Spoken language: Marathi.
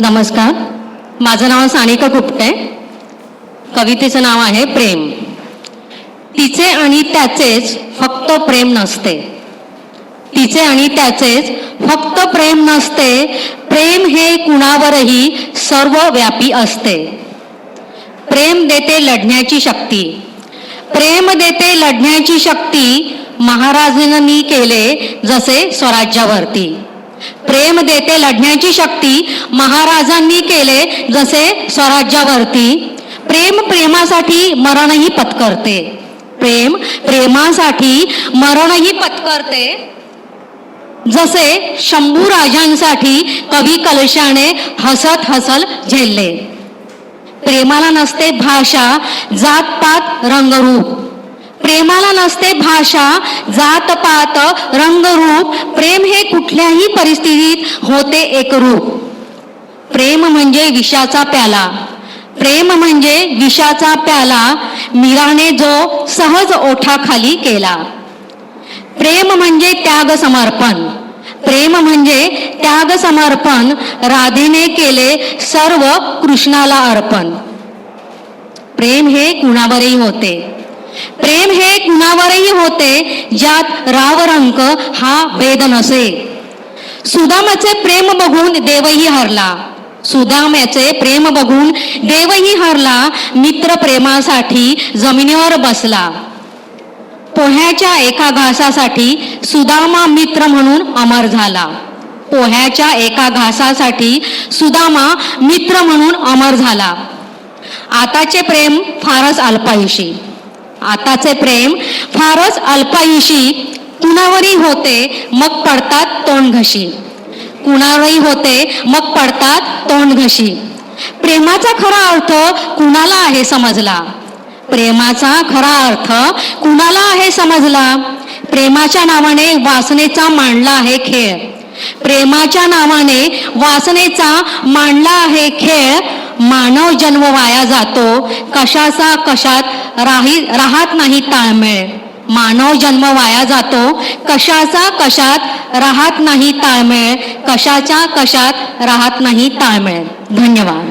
नमस्कार. माझं नाव सानिका गुप्ते. कवितेचं नाव आहे प्रेम. तिचे आणि त्याचेच फक्त प्रेम नसते. तिचे आणि त्याचेच फक्त प्रेम नसते. प्रेम हे कुणावरही सर्वव्यापी असते. प्रेम देते लढण्याची शक्ती. प्रेम देते लढण्याची शक्ती महाराजांनी केले जसे स्वराज्यावरती. प्रेम देते लढण्याची शक्ती महाराजांनी केले जसे स्वराज्यावरती. प्रेम प्रेमासाठी मरणही पत्करते. प्रेम प्रेमासाठी मरणही पत्करते. जसे शंभू राजांसाठी कवी कलशाने हसत हसल झेलले. प्रेमाला नसते भाषा जात पात रंगरूप. नसते भाषा जात पात रंगरूप प्रेम हे कुठल्याही परिस्थितीत होते एकरूप. प्रेम म्हणजे विषाचा प्याला. प्रेम म्हणजे विषाचा प्याला मीराने जो सहज ओठाखाली केला. प्रेम म्हणजे त्याग समर्पण. प्रेम म्हणजे त्याग समर्पण राधेने केले सर्व कृष्णाला अर्पण. प्रेम हे कुणावरही होते. प्रेम हे कुणावरही होते ज्यात रावरंक हा वेद नसे. सुदामाचे प्रेम बघून देवही हरला. सुदाम्याचे प्रेम बघून देवही हरला मित्र प्रेमासाठी जमिनीवर बसला. पोह्याच्या एका घासासाठी सुदामा मित्र म्हणून अमर झाला. पोह्याच्या एका घासासाठी सुदामा मित्र म्हणून अमर झाला. आताचे प्रेम फारच अल्पायुषी. आताचे प्रेम फारच अल्पायुषी कुणावरही होते मग पडतात तोंड घशी. कुणावरही होते मग पडतात तोंड घशी. प्रेमाचा खरा अर्थ कुणाला आहे समजला? प्रेमाचा खरा अर्थ कुणाला आहे समजला? प्रेमाच्या नावाने वासनेचा मांडला आहे खेळ. प्रेमाच्या नावाने वासनेचा मांडला आहे खेळ. मानव जन्म वाया जातो कशाचा कशात राही राहत नाही ताळमेळ. मानव जन्म वाया जातो कशाचा कशात राहत नाही ताळमेळ कशाच्या कशात राहत नाही ताळमेळ. धन्यवाद.